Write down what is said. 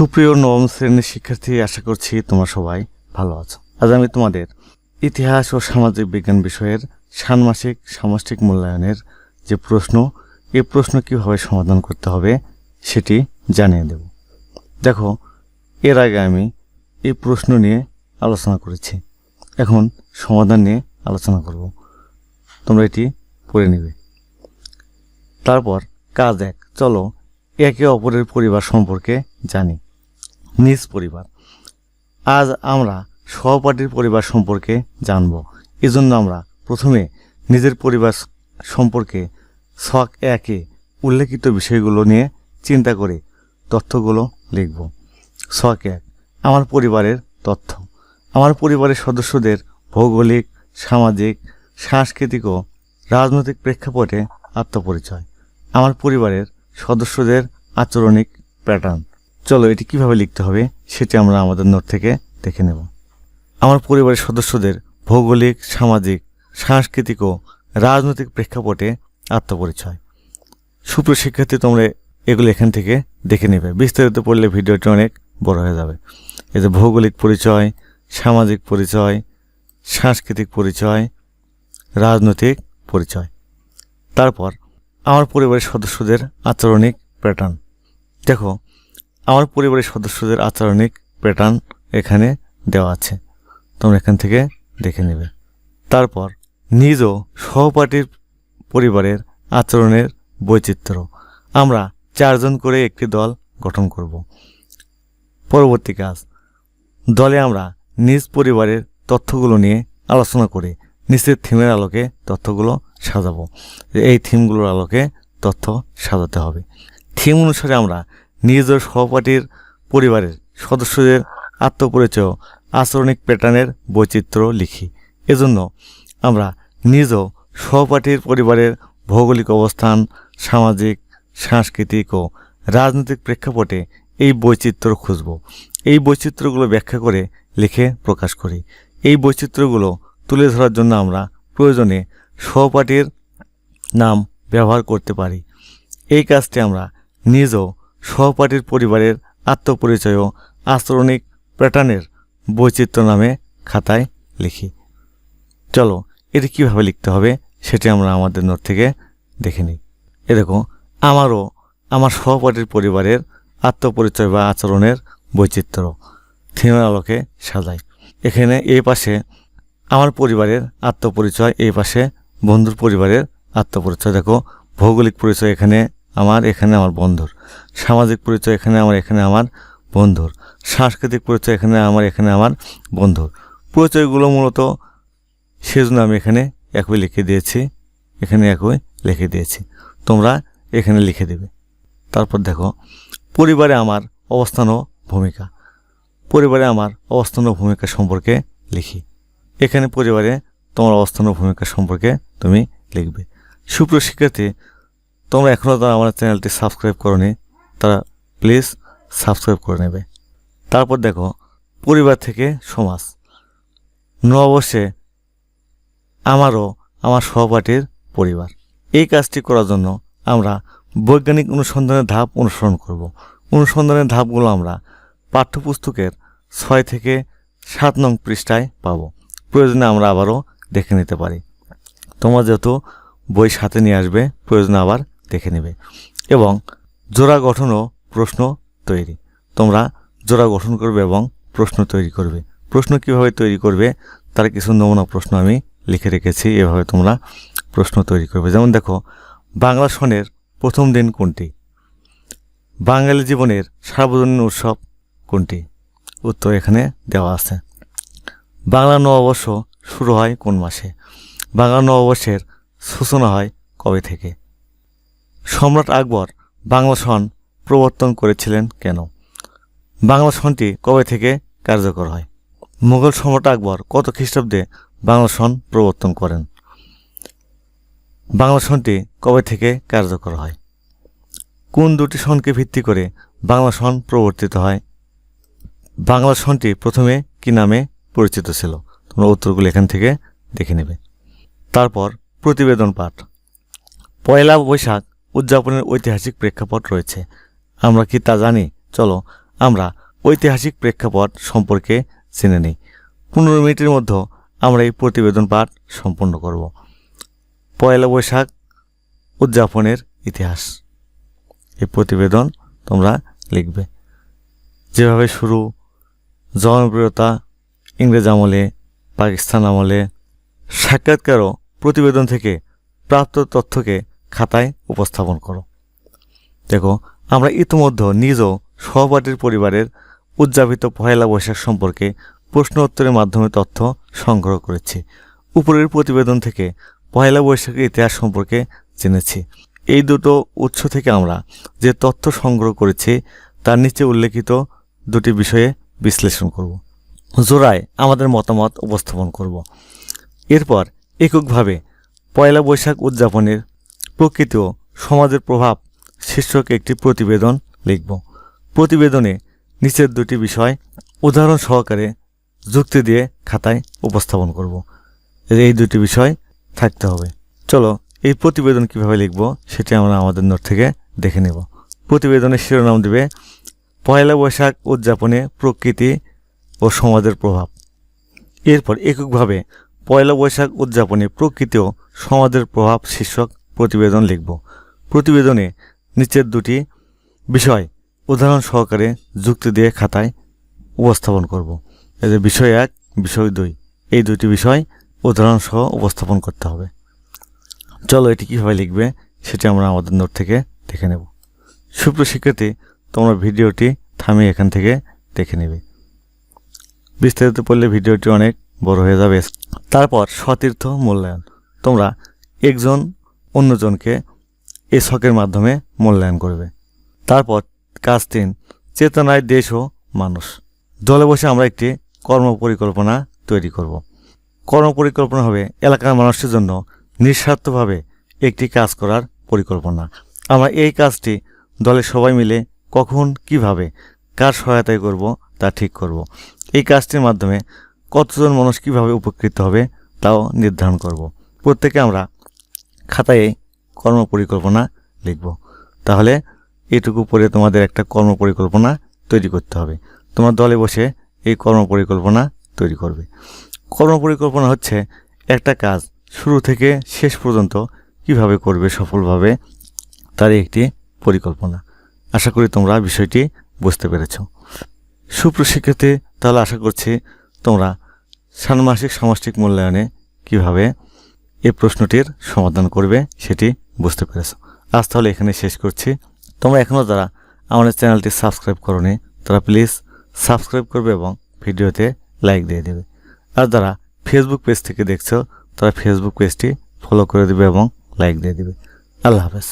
সুপ্রিয় নবম শ্রেণির শিক্ষার্থী, আশা করছি তোমরা সবাই ভালো আছো। আজ আমি তোমাদের ইতিহাস ও সামাজিক বিজ্ঞান বিষয়ের ষান্মাসিক সামষ্টিক মূল্যায়নের যে প্রশ্ন এই প্রশ্ন কীভাবে সমাধান করতে হবে সেটি জানিয়ে দেব। দেখো, এর আগে আমি এই প্রশ্ন নিয়ে আলোচনা করেছি। এখন সমাধান নিয়ে আলোচনা করব। তোমরা এটি পড়ে নেবে। তারপর কাজ এক। চলো, একে অপরের পরিবার সম্পর্কে জানি। নিজ পরিবার। আজ আমরা সহপাঠীর পরিবার সম্পর্কে জানব। এজন্য আমরা প্রথমে নিজের পরিবার সম্পর্কে শখ একে উল্লেখিত বিষয়গুলো নিয়ে চিন্তা করে তথ্যগুলো লিখব। শখ এক, আমার পরিবারের তথ্য। আমার পরিবারের সদস্যদের ভৌগোলিক, সামাজিক, সাংস্কৃতিক ও রাজনৈতিক প্রেক্ষাপটে আত্মপরিচয়। আমার পরিবারের সদস্যদের আচরণিক প্যাটার্ন চলো, এটি কীভাবে লিখতে হবে সেটি আমরা আমাদের নোট থেকে দেখে নেব। আমার পরিবারের সদস্যদের ভৌগোলিক, সামাজিক, সাংস্কৃতিক ও রাজনৈতিক প্রেক্ষাপটে আত্মপরিচয়। সুপ্রিয় শিক্ষার্থী, তোমরা এগুলো এখান থেকে দেখে নেবে। বিস্তারিত পড়লে ভিডিওটি অনেক বড় হয়ে যাবে। এতে ভৌগোলিক পরিচয়, সামাজিক পরিচয়, সাংস্কৃতিক পরিচয়, রাজনৈতিক পরিচয়। তারপর, আমার পরিবারের সদস্যদের আচরণিক প্যাটার্ন দেখো আমার পরিবারের সদস্যদের আচরণিক প্যাটার্ন এখানে দেওয়া আছে। তোমরা এখান থেকে দেখে নেবে। তারপর নিজ সহপাঠীর পরিবারের আচরণের বৈচিত্র্য। আমরা চারজন করে একটি দল গঠন করব। পরবর্তী কাজ। দলে আমরা নিজ পরিবারের তথ্যগুলো নিয়ে আলোচনা করে নিচের থিমের আলোকে তথ্যগুলো সাজাবো। এই থিমগুলোর আলোকে তথ্য সাজাতে হবে। থিম অনুসারে আমরা নিজ সহপাঠীর পরিবারের সদস্যদের আত্মপরিচয় আচরণিক প্যাটার্নের বৈচিত্র্য লিখি। এজন্য আমরা নিজ সহপাঠীর পরিবারের ভৌগোলিক অবস্থান, সামাজিক, সাংস্কৃতিক ও রাজনৈতিক প্রেক্ষাপটে এই বৈচিত্র্য খুঁজব। এই বৈচিত্র্যগুলো ব্যাখ্যা করে লিখে প্রকাশ করি। এই বৈচিত্র্যগুলো তুলে ধরার জন্য আমরা প্রয়োজনে সহপাঠীর নাম ব্যবহার করতে পারি। এই কাজটি আমরা নিজ ও সহপাঠীর পরিবারের আত্মপরিচয় আচরণিক প্যাটার্নের বৈচিত্র্য নামে খাতায় লিখি। চলো, এটি কীভাবে লিখতে হবে সেটি আমরা আমাদের নোট থেকে দেখে নিই। এ দেখো, আমারও আমার সহপাঠীর পরিবারের আত্মপরিচয় বা আচরণের বৈচিত্র্য থিমের আলোকে সাজাই। এখানে এই পাশে আমার পরিবারের আত্মপরিচয়, এই পাশে বন্ধুর পরিবারের আত্মপরিচয়। দেখো, ভৌগোলিক পরিচয় এখানে আমার, এখানে আমার বন্ধুর। সামাজিক পরিচয়, এখানে আমার এখানে আমার বন্ধুর। সাংস্কৃতিক পরিচয়, এখানে আমার এখানে আমার বন্ধুর। পরিচয়গুলো মূলত সেজন্য আমি এখানে একই লিখে দিয়েছি। এখানে একই লিখে দিয়েছি। তোমরা এখানে লিখে দেবে। তারপর দেখো, পরিবারে আমার অবস্থান ও ভূমিকা। পরিবারে আমার অবস্থান ও ভূমিকা সম্পর্কে লিখি। এখানে পরিবারে তোমার অবস্থান ও ভূমিকা সম্পর্কে তুমি লিখবে। সুপ্রিয় শিক্ষার্থী তোমরা এখনও তারা আমার চ্যানেলটি সাবস্ক্রাইব করনি, তারা প্লিজ সাবস্ক্রাইব করে নেবে। তারপর দেখো, পরিবার থেকে সমাজ। নববর্ষে আমারও আমার সহপাঠীর পরিবার। এই কাজটি করার জন্য আমরা বৈজ্ঞানিক অনুসন্ধানের ধাপ অনুসরণ করব। অনুসন্ধানের ধাপগুলো আমরা পাঠ্যপুস্তকের ছয় থেকে সাত নং পৃষ্ঠায় পাবো। প্রয়োজনে আমরা আবারও দেখে নিতে পারি। তোমরা যেহেতু বই সাথে নিয়ে আসবে, প্রয়োজনে আবার দেখে নেবে। এবং জোড়া গঠন ও প্রশ্ন তৈরি। তোমরা জোড়া গঠন করবে এবং প্রশ্ন তৈরি করবে। প্রশ্ন কীভাবে তৈরি করবে? তার কিছু নমুনা প্রশ্ন আমি লিখে রেখেছি, এভাবে তোমরা প্রশ্ন তৈরি করবে। যেমন দেখো, বাংলা সনের প্রথম দিন কোনটি? বাঙালি জীবনের সার্বজনীন উৎসব কোনটি? উত্তর এখানে দেওয়া আছে। বাংলা নববর্ষ শুরু হয় কোন মাসে? বাংলা নববর্ষের সূচনা হয় কবে থেকে? সম্রাট আকবর বাংলা সন প্রবর্তন করেছিলেন কেন? বাংলা সনটি কবে থেকে কার্যকর হয়? মুঘল সম্রাট আকবর কত খ্রিস্টাব্দে বাংলা সন প্রবর্তন করেন? বাংলা সনটি কবে থেকে কার্যকর হয়? কোন দুটি সনকে ভিত্তি করে বাংলা সন প্রবর্তিত হয়? বাংলা সনটি প্রথমে কি নামে পরিচিত ছিল? তোমরা উত্তরগুলো এখান থেকে দেখে নেবে। তারপর প্রতিবেদন পাঠ। পয়লা বৈশাখ উদযাপনের ঐতিহাসিক প্রেক্ষাপট রয়েছে। আমরা কি তা জানি? চলো, আমরা ঐতিহাসিক প্রেক্ষাপট সম্পর্কে জেনে নিই। পনেরো মিনিটের মধ্যে আমরা এই প্রতিবেদন পাঠ সম্পন্ন করব। পয়লা বৈশাখ, উদযাপনের ইতিহাস। এই প্রতিবেদন তোমরা লিখবে। যেভাবে শুরু, জনপ্রিয়তা, ইংরেজ আমলে, পাকিস্তান আমলে সাক্ষাৎকারও প্রতিবেদন থেকে প্রাপ্ত তথ্যকে খাতায় উপস্থাপন করো। দেখো, আমরা ইতিমধ্যে নিজও সহপাঠীর পরিবারের উদযাপিত পহেলা বৈশাখ সম্পর্কে প্রশ্ন উত্তরের মাধ্যমে তথ্য সংগ্রহ করেছি। উপরের প্রতিবেদন থেকে পহেলা বৈশাখের ইতিহাস সম্পর্কে জেনেছি। এই দুটো উৎস থেকে আমরা যে তথ্য সংগ্রহ করেছি, তার নিচে উল্লেখিত দুটি বিষয়ে বিশ্লেষণ করব। জোড়ায় আমাদের মতামত উপস্থাপন করব। এরপর এককভাবে পয়লা বৈশাখ উদযাপনের প্রকৃতি সমাজের প্রভাব শীর্ষক একটি প্রতিবেদন লিখব। প্রতিবেদনে নিচের দুটি বিষয় উদাহরণ সহকারে যুক্তি দিয়ে খাতায় উপস্থাপন করব। এই দুটি বিষয় থাকতে হবে। চলো এই প্রতিবেদন কীভাবে লিখব সেটি আমরা আমাদের নোট থেকে দেখে নেব। প্রতিবেদনের শিরোনাম দেবে, পয়লা বৈশাখ উদযাপনে প্রকৃতি ও সমাজের প্রভাব। এরপর এককভাবে পয়লা বৈশাখ উদযাপনে প্রকৃতি ও সমাজের প্রভাব শীর্ষক প্রতিবেদন লিখব। প্রতিবেদনে নিচের দুটি বিষয় উদাহরণ সহকারে যুক্তি দিয়ে খাতায় উপস্থাপন করব। যে বিষয় এক, বিষয় দুই, এই দুটি বিষয় উদাহরণ সহ উপস্থাপন করতে হবে। চলো এটি কীভাবে লিখবে সেটি আমরা আমাদের নোট থেকে দেখে নেব। সুপ্রশিক্ষার্থী তোমরা ভিডিওটি থামিয়ে এখান থেকে দেখে নেবে। বিস্তারিত পড়লে ভিডিওটি অনেক বড় হয়ে যাবে। তারপর সতীর্থ মূল্যায়ন। তোমরা একজন অন্যজনকে এই ছকের মাধ্যমে মূল্যায়ন করবে। তারপর কাজ তিন, চেতনায় দেশ ও মানুষ। দলে বসে আমরা একটি কর্ম পরিকল্পনা তৈরি করব। কর্ম পরিকল্পনা হবে এলাকার মানুষের জন্য নিঃস্বার্থভাবে একটি কাজ করার পরিকল্পনা। আমরা এই কাজটি দলের সবাই মিলে কখন, কীভাবে, কার সহায়তায় করব তা ঠিক করব। এই কাজটির মাধ্যমে কতজন মানুষ কীভাবে উপকৃত হবে তাও নির্ধারণ করব। প্রত্যেকে আমরা খাতায় কর্ম পরিকল্পনা লিখব। তাহলে এটুকু পরে তোমাদের একটা কর্ম পরিকল্পনা তৈরি করতে হবে। তোমার দলে বসে এই কর্ম পরিকল্পনা তৈরি করবে। কর্ম পরিকল্পনা হচ্ছে একটা কাজ শুরু থেকে শেষ পর্যন্ত কীভাবে করবে সফলভাবে তার একটি পরিকল্পনা। আশা করি তোমরা বিষয়টি বুঝতে পেরেছ। সুপ্রশিক্ষিতে তাহলে আশা করছি তোমরা ষান্মাসিক সামষ্টিক মূল্যায়নে কীভাবে এই প্রশ্নটির সমাধান করবে সেটি বুঝতে পেরেছ। আজ তাহলে এখানে শেষ করছি। তোমরা এখনও যারা আমাদের চ্যানেলটি সাবস্ক্রাইব করনি, তারা প্লিজ সাবস্ক্রাইব করবে এবং ভিডিওতে লাইক দিয়ে দেবে। আর যারা ফেসবুক পেজ থেকে দেখছ, তারা ফেসবুক পেজটি ফলো করে দেবে এবং লাইক দিয়ে দেবে। আল্লাহ হাফেজ।